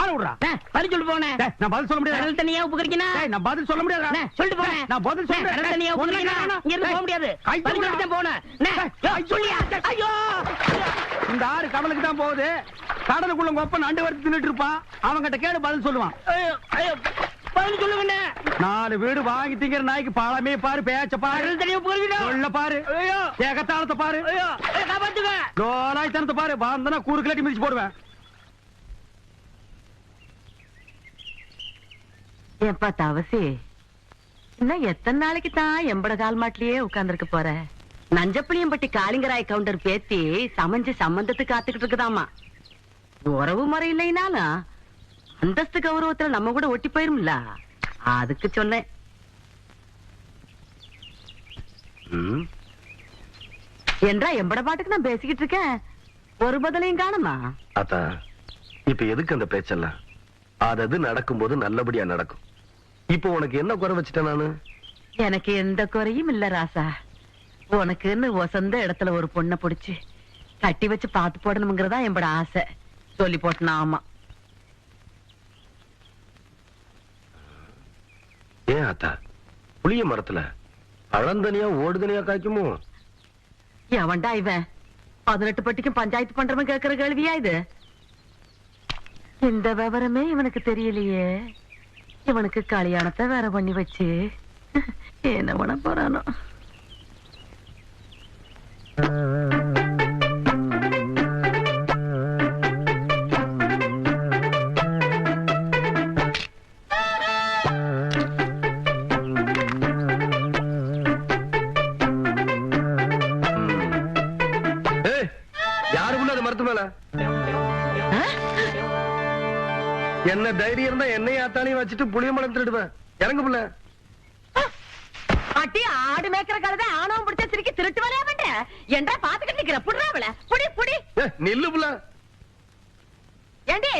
ஆள விடுறா. பதில் டேய், நான் பதில் சொல்ல முடியாது? கடல் தண்ணியா நான் பதில் சொல்ல முடியாது? சொல்லிட்டு போனேன் நான் பதில் சொல்றேன் கடல் தண்ணியா இங்க இருந்து போக முடியாது. பதில் சொல்லிட்டு போனேன் சொல்லியா? ஐயோ! இந்த ஆறு கடலுக்கு தான் போகுது. கடலுக்குள்ள உங்க ஒப்பன் நண்டு வறுத்து தின்னுட்டு இருப்பான் அவன்கிட்ட கேடு பதில் சொல்லுவான். பதில் சொல்லுங்க நாலு வீடு வாங்கி திங்கிற நாய்க்கு பழமே பாரு பேச்ச பாரு. சொல்ல பாரு. ஏகத்தாளத்தை பாரு. லோலாய்த்தனத்தை பாரு. வந்தனா கூறு கிளட்டி மிதிச்சு போடுவேன். ஏப்பா தவசி இன்னும் எத்தனை நாளைக்கு தான் எம்பட கால் மாட்டிலேயே உட்கார்ந்துருக்க போற? நஞ்சப்புளியம்பட்டி காளிங்கராய் கவுண்டர் பேத்தி சமைஞ்சு சம்பந்தத்துக்கு காத்துக்கிட்டு இருக்குதாமா? உறவு முறை இல்லைனாலும் அந்தஸ்து கௌரவத்துல நம்ம கூட ஒட்டி போயிரும்ல? அதுக்கு சொன்னேன். என்றா எம்பட பாட்டுக்கு நான் பேசிக்கிட்டு இருக்கேன். ஒரு பதிலையும் காணுமா? அத்தா இப்ப எதுக்கு அந்த பேச்செல்லாம்? அது நடக்கும்போது நல்லபடியா நடக்கும். இப்போ உனக்கு என்ன குறை வச்சுட்டேன் நானு? எனக்கு எந்த குறையும் இல்ல ராசா. உனக்குன்னு வசந்த இடத்துல ஒரு பொண்ணை பிடிச்சு கட்டி வச்சு பார்த்து போடணுங்கிறதா என்பட ஆசை. சொல்லி போட்டனா ஆமா. ஏன் அத்தா? புளிய மரத்துல பழந்தனியா ஓடுதனியா காய்க்குமோ? எவன்டா இவன்? பதினெட்டு பட்டிக்கும் பஞ்சாயத்து பண்றவன் கேக்குற கேள்வியா இது? இந்த விவரமே இவனுக்கு தெரியலையே. இவனுக்கு கல்யாணத்தை வேற பண்ணி வச்சு. என்ன பண்ண போறானோ? என்ன தைரியம் இருந்தா என்னையும் ஆத்தாலையும் வச்சுட்டு புளிய திருடுவேன். இறங்கு புள்ள. அட்டி ஆடு மேய்க்கிற கழுதை ஆணவம் பிடிச்ச திருக்கி திருட்டு வரையா பண்ற? என்றா பாத்துக்கிட்டு நிக்கிற? புடுறா அவள. புடி புடி. நில்லு புள்ள. ஏண்டி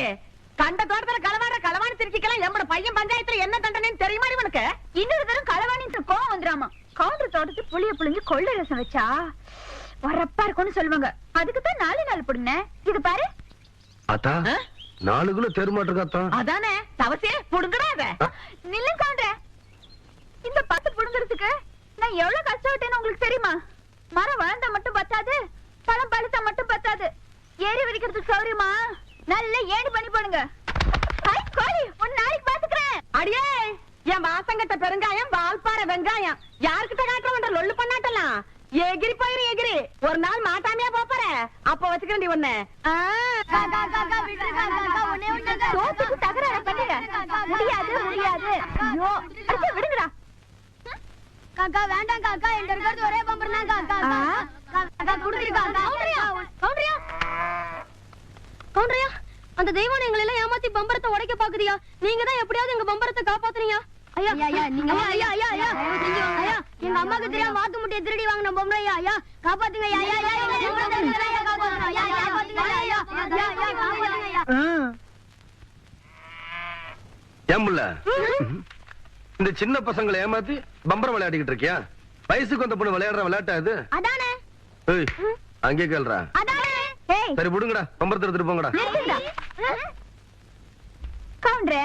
கண்ட தோட்டத்துல களவாடுற களவாணி திருச்சிக்கலாம் எம்மட பையன் பஞ்சாயத்துல என்ன தண்டனைன்னு தெரியுமா உனக்கு? இன்னொரு தரம் களவாணிட்டு கோவம் வந்துராமா கவுண்டர் தோட்டத்து புளிய புளிஞ்சு கொள்ளை ரசம் வச்சா வரப்பா இருக்கும்னு சொல்லுவாங்க. அதுக்கு தான் நாலு நாள் புடுங்க இது பாரு. அத்தா ஆ? நாலு கிலோ தெருமாட்டிருக்காத்தா அதானே தவசே புடுங்கடா அத நில்லு கவுண்டர் இந்த பத்து புடுங்கிறதுக்கு நான் எவ்வளவு கஷ்டப்பட்டேன்னு உங்களுக்கு தெரியுமா? மரம் வளர்ந்தா மட்டும் பத்தாது பழம் பழுத்தா மட்டும் பத்தாது. ஏறி வடிக்கிறதுக்கு சௌரியமா நல்ல ஏணி பண்ணி போடுங்க. கோழி ஒரு நாளைக்கு பாத்துக்கிறேன் அடியே என் வாசங்கட்ட பெருங்காயம் வால்பாறை வெங்காயம். யாருக்கிட்ட காட்டுறவன் லொல்லு பண்ணாட்டலாம் எகிரி போயிரு எகிரி ஒரு நாள் மாட்டாமையா போப்பற அப்ப வச்சுக்கிறேன் ஒண்ணு சோத்துக்கு தகராறு பண்ணுங்க முடியாது முடியாது ஐயோ அடுத்து விடுங்கடா காக்கா வேண்டாம் காக்கா என்கிட்ட இருக்கிறது ஒரே பம்பர் தான் காக்கா ஆ? காக்கா குடுத்துரு காக்கா கவுண்டரியா? கவுண்டரியா கவுண்டரியா அந்த தெய்வம் எங்களை எல்லாம் ஏமாத்தி பம்பரத்தை உடைக்க பாக்குறியா நீங்க தான் எப்படியாவது எங்க பம்பரத்தை காப்பாத்துறீங்க ஐயா ஐயா நீங்க ஐயா ஐயா ஐயா ஐயா எங்க அம்மாக்கு தெரியாம வாத்து முட்டையை திருடி வாங்கின பொம்பளை ஐயா ஐயா காப்பாத்துங்க ஐயா ஐயா ஐயா எங்க பம்பரத்தை நீங்க தான் ஐயா காப்பாத்தணும். ஐயா ஐயா காப்பாத்துங்க ஐயா ஐயா ஐயா ஐயா காப்பாத்துங்க ஐயா ஏன் புள்ள இந்த சின்ன பசங்களை ஏமாத்தி பம்பரம் விளையாடிக்கிட்டு இருக்கியா வயசுக்கு வந்த பொண்ணு விளையாடுற விளையாட்டா இது அதானே ஏய், அங்கே கேள்றா அதானே ஏய் சரி விடுங்கடா பம்பரத்தை எடுத்துட்டு போங்கடா. கவுண்டரே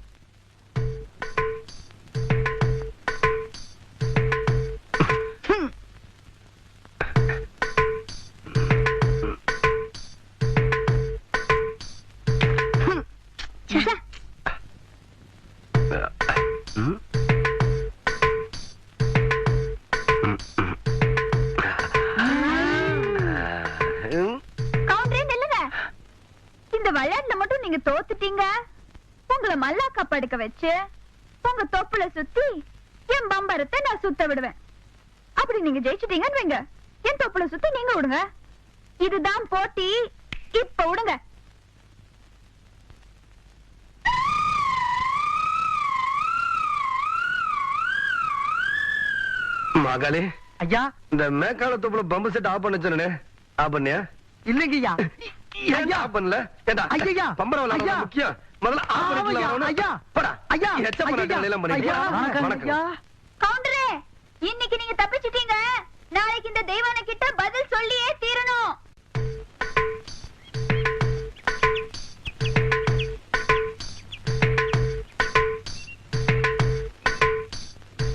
நீங்க தோத்துட்டீங்க? உங்களை மல்லாக்கா படுக்க வச்சு உங்க தொப்புல சுத்தி என் பம்பரத்தை நான் சுத்த விடுவேன். அப்படி நீங்க ஜெயிச்சிட்டீங்கன்னு வைங்க. என் தொப்புல சுத்தி நீங்க விடுங்க. இதுதான் போட்டி. இப்ப விடுங்க. மகளே ஐயா. இந்த மேக்கால தொப்புல பம்பு செட் ஆஃப் பண்ண சொன்னே ஆஃப் பண்ணியா இல்லைங்கய்யா. பண்ணல? ஏண்டா ஐயா. பம்பரம் விளையாட ஐயா. முக்கியம். முதல்ல ஆஃப் ஆமாய்யா, பண்ணிக்கலாம் ஐயா. போடா. ஐயா! எச்ச பண்ண எல்லாம் ஐயா, பண்ணிக்கலாம் வணக்கம். ஐயா. கவுண்டரே இன்னைக்கு நீங்க தப்பிச்சிட்டீங்க. நாளைக்கு இந்த தெய்வான கிட்ட பதில் சொல்லியே தீரணும்.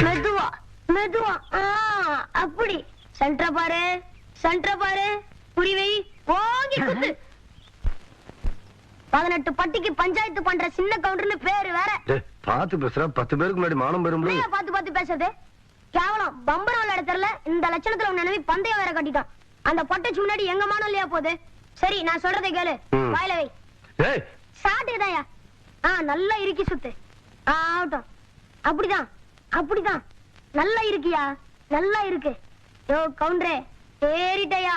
மெதுவா மெதுவா. ஆ, அப்படி. சென்டர பாரு சென்டர பாரு. புரிவை ஓங்கி குத்து. பதினெட்டு பட்டிக்கு பஞ்சாயத்து பண்ற சின்ன கவுண்டர்னு பேரு வேற. பாத்து பேசுற பத்து பேருக்கு முன்னாடி மானம் பெறும் பாத்து பாத்து பேசுறது? கேவலம். பம்பரம் விளையாட தெரியல. இந்த லட்சணத்துல உன் நினைவு பந்தயம் வேற கட்டிட்டான். அந்த பொட்டச்சு முன்னாடி எங்க மானம் இல்லையா போகுது? சரி நான் சொல்றதை கேளு. வாயில வை. சாட்டுதாயா ஆ நல்லா இறுக்கி சுத்து. ஆகட்டும். அப்படிதான். அப்படிதான். நல்லா இருக்கியா? நல்லா இருக்கு. யோ கவுண்டரே ஏறிட்டயா?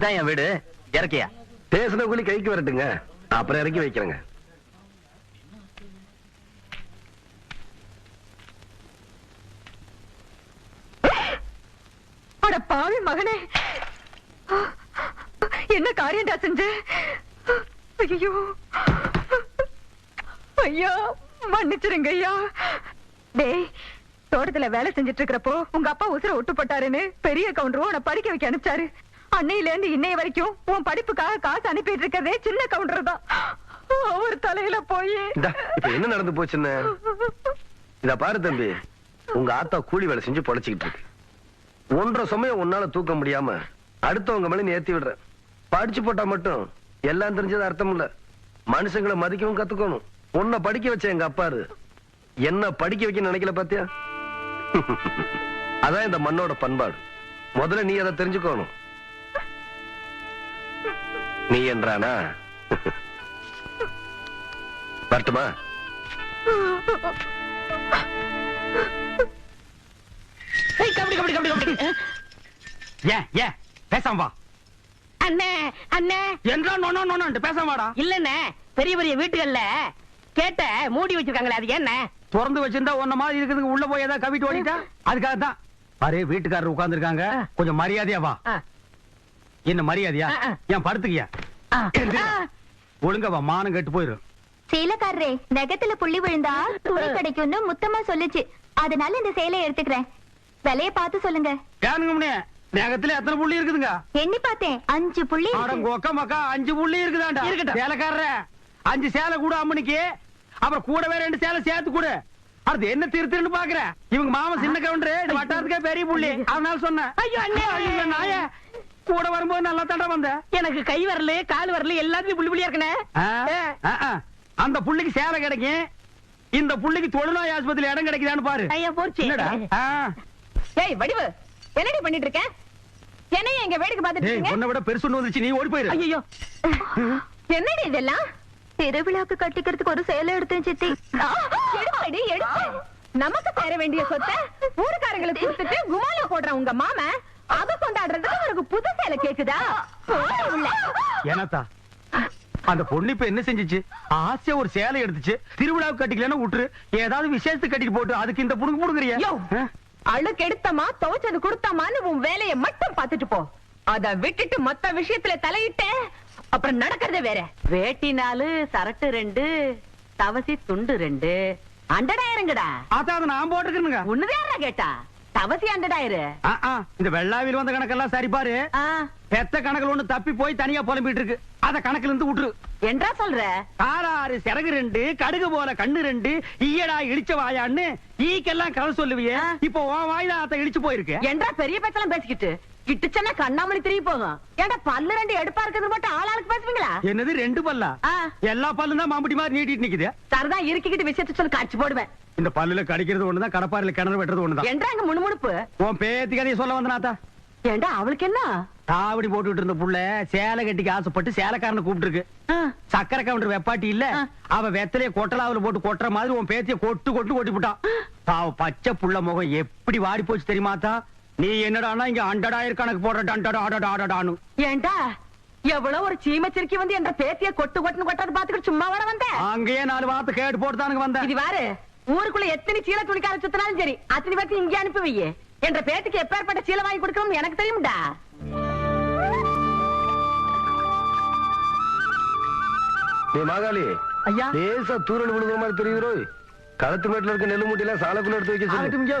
இதான் என் வீடு. இறக்கியா? பேசின கூலி கைக்கு வரட்டுங்க. அப்புறம் இறக்கி வைக்கிறேங்க. அட பாவி மகனே. என்ன காரியம்டா செஞ்ச? ஐயோ ஐயா மன்னிச்சிருங்க ஐயா. டேய் தோட்டத்துல வேலை செஞ்சுட்டு இருக்கிறப்போ உங்க அப்பா உசுர விட்டு போட்டாருன்னு பெரிய கவுண்டரும் உன்னை படிக்க வைக்க அனுப்பிச்சாரு. அன்னையில இருந்து இன்னைய வரைக்கும் உன் படிப்புக்காக காசு அனுப்பிட்டு இருக்கிறதே சின்ன கவுண்டர் தான். அவர் தலையில போய். இப்ப என்ன நடந்து போச்சுன்னு இத பாரு தம்பி உங்க ஆத்தா கூலி வேலை செஞ்சு பொழைச்சுக்கிட்டு இருக்கு. ஒன்றரை சமயம் உன்னால தூக்க முடியாம அடுத்தவங்க மேல ஏத்தி விடுறேன் படிச்சு போட்டா மட்டும் எல்லாம் தெரிஞ்சது அர்த்தம் இல்ல. மனுஷங்களை மதிக்கவும் கத்துக்கணும். உன்னை படிக்க வச்ச எங்க அப்பாரு என்ன படிக்க வைக்க நினைக்கல பாத்தியா? அதான் இந்த மண்ணோட பண்பாடு. முதல்ல நீ அதை தெரிஞ்சுக்கணும். நீ என்றானா? வரட்டுமா ஏன் ஏன் பேசாம வா. அண்ணே அண்ணே. என்றா நோனோ நோனோன்ட்டு பேசாம வாடா. இல்லண்ணே பெரிய பெரிய வீட்டுகள்ல கேட்ட மூடி வச்சிருக்காங்களே அது என்ன திறந்து வச்சிருந்தா உன்ன மாதிரி இருக்குதுங்க உள்ள போய் ஏதாவது கவிட்டு ஓடிட்டா? அதுக்காக தான் பாரு வீட்டுக்காரர் உட்கார்ந்திருக்காங்க. கொஞ்சம் மரியாதையா வா. என்ன மரியாதையா. ஏன் படுத்துக்கியா? ஒழுங்கா வா மானம் கெட்டு போயிரும் சேலக்காரரே நகத்துல புள்ளி விழுந்தா துணி கிடைக்கும்னு முத்தமா சொல்லுச்சு. அதனால இந்த சேலையை எடுத்துக்கிறேன். விலைய பார்த்து சொல்லுங்க. நேகத்துல எத்தனை புள்ளி இருக்குதுங்க? எண்ணி பார்த்தேன். அஞ்சு புள்ளி மக்கா அஞ்சு புள்ளி இருக்குதாண்டா? இருக்கட்டும். சேலைக்காரர அஞ்சு சேலை கூட அம்மனிக்கு அப்புறம் கூடவே ரெண்டு சேலை சேர்த்து கொடு. அடுத்து என்ன திருத்திருன்னு பாக்குற? இவங்க மாமா சின்ன கவுண்டரு வட்டாரத்துக்கே பெரிய புள்ளி. அதனால. ஐயோ, நாயே. கூட வரும்போது நல்லா தண்டா வந்த எனக்கு கை வரல கால் வரல எல்லாத்துலயும் புள்ளி புள்ளியா இருக்கனே. அந்த புள்ளிக்கு சேலை கிடைக்கும். இந்த புள்ளிக்கு தொழுநோய் ஆஸ்பத்திரி இடம் கிடைக்குதான்னு பாரு. ஐயா போச்சு. ஏய் வடிவு என்னடி பண்ணிட்டு இருக்க? என்னைய இங்க வேடிக்கை பார்த்துட்டு இருக்கீங்க? உன்னை விட பெருசு ஒண்ணு வந்துச்சு. நீ ஓடி போயிரு. ஐயோ என்னடி இதெல்லாம்? திருவிழாக்கு கட்டிக்கிறதுக்கு ஒரு சேலை எடுத்தேன் சித்தி. எடுப்படி எடுப்பு நமக்கு சேர வேண்டிய சொத்தை ஊருக்காரங்களுக்கு கொடுத்துட்டு குமால போடுற உங்க மாமன். அத கொண்டாடுறதுக்கு உனக்கு புது சேலை கேக்குதா. ஏனாத்தா அந்த பொண்ணு இப்ப என்ன செஞ்சுச்சு? ஆசையா ஒரு சேலை எடுத்துச்சு. திருவிழாவுக்கு கட்டிக்கலன்னா விட்டுரு ஏதாவது விசேஷத்துக்கு கட்டிட்டு போட்டு அதுக்கு இந்த புடுங்க புடுங்குறியா? யோ, அழுக்கு எடுத்தமா துவைச்சது கொடுத்தமான்னு உன் வேலையை மட்டும் பார்த்துட்டு போ. அத விட்டுட்டு மொத்த விஷயத்துல தலையிட்ட அப்புறம் நடக்கிறதே வேற. வேட்டி நாலு சரட்டு ரெண்டு தவசி துண்டு ரெண்டு. அண்டடாயிரங்கடா. அதான் அதை நான் போட்டுக்கிறேனுங்க உன்னதாரா கேட்டா? தவசி அண்டடாயிரு இந்த வெள்ளாவில் வந்த கணக்கெல்லாம் சரி பாரு. பெத்த கணக்குல ஒண்ணு தப்பி போய் தனியா புலம்பிட்டு இருக்கு. அத கணக்குல இருந்து விட்டுரு. என்றா சொல்ற? காராறு சிறகு ரெண்டு கடுகு போல கண்ணு ரெண்டு ஈயடா இழிச்ச வாயான்னு ஈக்கெல்லாம் கதை சொல்லுவியே. இப்போ உன் வாயில அத்த இழிச்சு போயிருக்கு. என்றா பெரிய பேச்செல்லாம் பேசிக்கிட்டு. கிட்டுச்சன்னா கண்ணாமணி திரும்பி போகும். பல்லு ரெண்டு எடுப்பா இருக்கிறது மட்டும் ஆளாளுக்கு பேசுவீங்களா? என்னது ரெண்டு பல்லா? ஆ. எல்லா பல்லும் தான் மாம்பட்டி மாதிரி நீட்டிட்டு நிக்குது. சரிதான் விஷயத்த சொல்லி காட்சி போடுவேன். இந்த பல்லுல கடிக்கிறது ஒண்ணுதான் கடப்பாறையில கிணறு வெட்டுறது ஒண்ணுதான். முணுமுணுப்பு? உன் பேத்தி கதையை சொல்ல வந்தனாத்தா ஏண்டா அவளுக்கு என்ன? தாவடி போட்டுட்டு இருந்த புள்ள சேலை கட்டிக்கு ஆசைப்பட்டு சேலைக்காரனை கூப்பிட்டு இருக்கு ஆ, சக்கரை கவுண்டர் வெப்பாட்டி இல்ல. அவ வெத்தலைய கொட்டலாவுல போட்டு கொட்டுற மாதிரி உன் பேத்திய கொட்டு கொட்டு கொட்டி விட்டான். பாவ பச்சை புள்ள முகம் எப்படி வாடி போச்சு தெரியுமாத்தா நீ என்னடானா இங்க அண்டடாயிரம் கணக்கு போடுற டண்டடா அடடா அடடான்னு. ஏண்டா? எவ்வளவு ஒரு சீமச்சிருக்கி வந்து என்ற பேத்திய கொட்டு கொட்டுன்னு கொட்டது பாத்துக்கிட்டு சும்மா வர வந்த? அங்கேயே நாலு வார்த்தை கேட்டு போட்டுதானுங்க வந்தேன் இது வாரு ஊருக்குள்ள எத்தனை சீல துணிக்கார சுத்தினாலும் சரி அத்தனை பேருக்கு இங்க அனுப்பி வையே என்ற பேத்துக்கு எப்பேற்பட்ட சீலை வாங்கி கொடுக்கணும்னு எனக்கு தெரியும்டா. நீ மாகாளி. ஐயா. லேசா தூரல் விழுகிற மாதிரி தெரியுதோ களத்து மேட்டுல இருக்க நெல்லு மூட்டையில சாலைக்குள்ள எடுத்து வைக்க சொல்லு.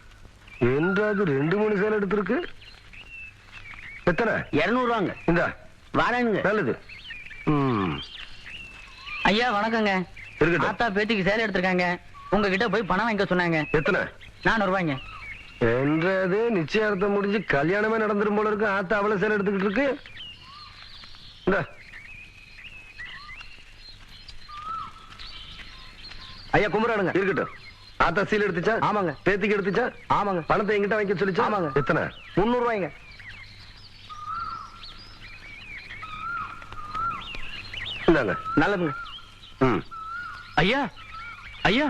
என்றாவது ரெண்டு மூணு சேலை எடுத்திருக்கு? எத்தனை? இருநூறு ரூபாங்க இந்த. வாரேனுங்க நல்லது. ஐயா வணக்கங்க. ஆத்தா பேத்திக்கு சேலை எடுத்திருக்காங்க. உங்ககிட்ட போய் பணம் வாங்கிக்க சொன்னாங்க. எத்தனை? நானூறு ரூபாய்ங்க என்றது நிச்சயார்த்தம் முடிஞ்சு கல்யாணமே நடந்துரும் போல இருக்கு. ஆத்தா அவளை சேலை எடுத்துக்கிட்டு இருக்கு. இந்த. ஐயா கும்பிடானுங்க இருக்கட்டும். ஆத்தா சீல் எடுத்துச்சா? ஆமாங்க. பேத்திக்கு எடுத்துச்சா? ஆமாங்க. பணத்தை எங்கிட்ட வாங்கி சொல்லிச்சா? ஆமாங்க. எத்தனை? முந்நூறு ரூபாய்ங்க இந்தாங்க. நல்லதுங்க. ம். ஐயா ஐயா.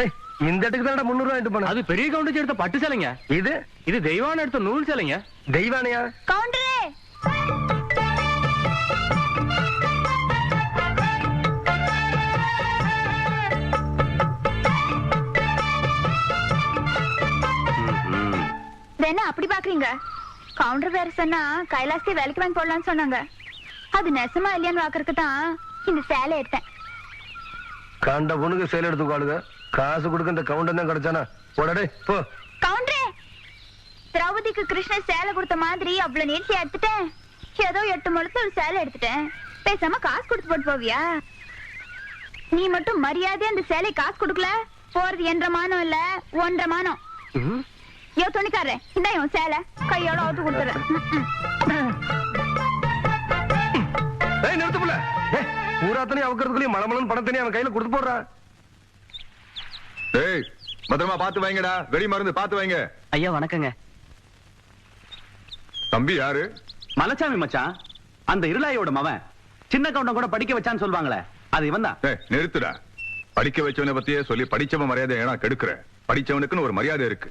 ஏய் இந்த இடத்துக்கு தானடா முந்நூறு ரூபாய் எடுத்து போன அது பெரிய கவுண்டர் எடுத்த பட்டு சேலைங்க. இது? இது தெய்வான எடுத்த நூல் சேலைங்க. தெய்வானையா? கவுண்டரே! அப்படி பாக்குறீங்க? கவுண்டர் வேற சொன்னா கைலாசி வேலைக்கு வாங்கி போடலாம்னு சொன்னாங்க. அது நெசமா இல்லையான்னு பாக்குறதுக்கு தான் இந்த சேலை எடுத்தேன். கண்ட பொண்ணுக்கு சேலை எடுத்துக்காளுங்க. காசு கொடுக்க இந்த கவுண்டர் தான் கிடைச்சானா? போடடே போ. கவுண்டரே திரௌபதிக்கு கிருஷ்ணர் சேலை கொடுத்த மாதிரி அவ்வளவு நீட்சி எடுத்துட்டேன். ஏதோ எட்டு முழுத்து ஒரு சேலை எடுத்துட்டேன். பேசாம காசு கொடுத்து போட்டு போவியா? நீ மட்டும் மரியாதை அந்த சேலை காசு கொடுக்கல? போறது என்ற மானம் இல்ல ஒன்றரை மானம். யோ துணிக்காரே இந்த இவன் சேலை. கையோட அவுத்து கொடுத்துறேன் ஏய் நிறுத்து புள்ள. ஏய் பூராத்தனையும் அவக்கிறதுக்குள்ளேயும் மலமலன் பணத்தனையும் அவன் கையில கொடுத்து போடுறான் ஏய் பத்திரமா பாத்து வைங்கடா. வெடி மருந்து பாத்து வைங்க. ஐயா வணக்கங்க. தம்பி யாரு? மலைச்சாமி மச்சான். அந்த இருளாயோட மவன். சின்ன கவுண்டம் கூட படிக்க வச்சான்னு சொல்லுவாங்களே அது இவன் தான் நிறுத்துடா. படிக்க வச்சவனை பத்தியே சொல்லி படிச்சவன் மரியாதை ஏனா கெடுக்கிற படிச்சவனுக்குன்னு ஒரு மரியாதை இருக்கு.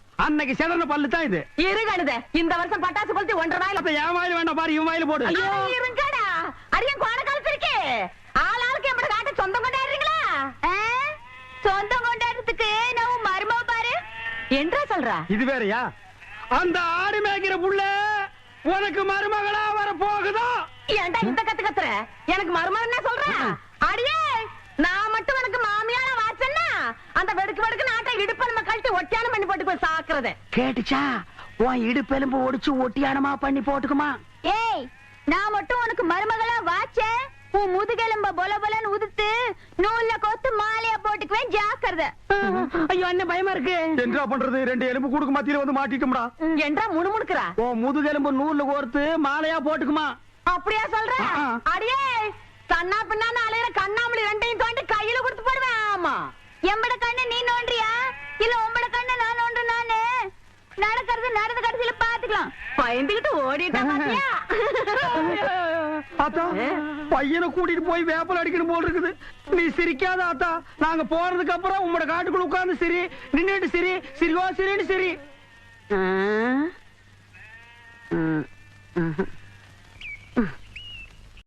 அன்னைக்கு செதறன பல்லு தான் இது. இரு கழுத இந்த வருஷம் பட்டாசு கொளுத்தி ஒன்றரை வாயில அப்ப என் வாயில வேண்டாம் பாரு இவன் வாயில போடு. ஐயோ இருங்கடா. அடியன் கோண காலத்து இருக்கே. ஆள் ஆளுக்கு எம்பட காட்ட சொந்தம் கொண்டாடுறீங்களா? சொந்தம் கொண்டாடுறதுக்கு நான் மருமக பாரு. என்றா சொல்றா? இது வேறயா? அந்த ஆடு மேய்க்கிற புள்ள உனக்கு மருமகளா வர போகுதா ஏன்டா இந்த கத்து கத்துற? எனக்கு மருமகன் என்ன சொல்ற அடியே நான் மட்டும் எனக்கு மாமியார அந்த வெடுக்கு வெடுக்கு நாட்டை இடுப்ப நம்ம கழட்டி ஒட்டியானம் பண்ணி போட்டு போய் சாக்குறது. கேட்டுச்சா? உன் இடுப்பெலும்பு ஒடிச்சு ஒட்டியானமா பண்ணி போட்டுக்குமா? ஏய் நான் மட்டும் உனக்கு மருமகளா வாச்சேன் உன் முதுகெலும்ப பொல பொலன்னு உதுத்து நூல்ல கோத்து மாலையா போட்டுக்குவேன் ஜாக்கிரதை. ஐயோ என்ன பயமா இருக்கு. என்ன பண்றது? ரெண்டு எலும்பு குடுக்கு மத்தியில வந்து மாட்டிட்டோம்டா என்றா முணுமுணுக்குறா? உன் முதுகெலும்பு நூல்ல கோர்த்து மாலையா போட்டுக்குமா? அப்படியா சொல்ற. அடியே கண்ணா பின்னான்னு அலையிற கண்ணாமலி ரெண்டையும் தோண்டி கையில கொடுத்து போடுவேன் ஆமா. எம்பட கண்ணு நீ நோண்டியா இல்ல உம்பட கண்ணு நான் நோண்டு நானு? நடக்கிறது நடந்த கடைசியில பாத்துக்கலாம். பயந்துகிட்டு ஓடிட்டா பாத்தியா? ஆத்தா பையனை கூட்டிட்டு போய் வேப்பல் அடிக்கணும் போல் இருக்குது. நீ சிரிக்காத ஆத்தா. நாங்க போறதுக்கு அப்புறம் உங்களோட காட்டுக்குள்ள உட்கார்ந்து சிரி. நின்னுட்டு சிரி. சிரிவா சிரின்னு சிரி.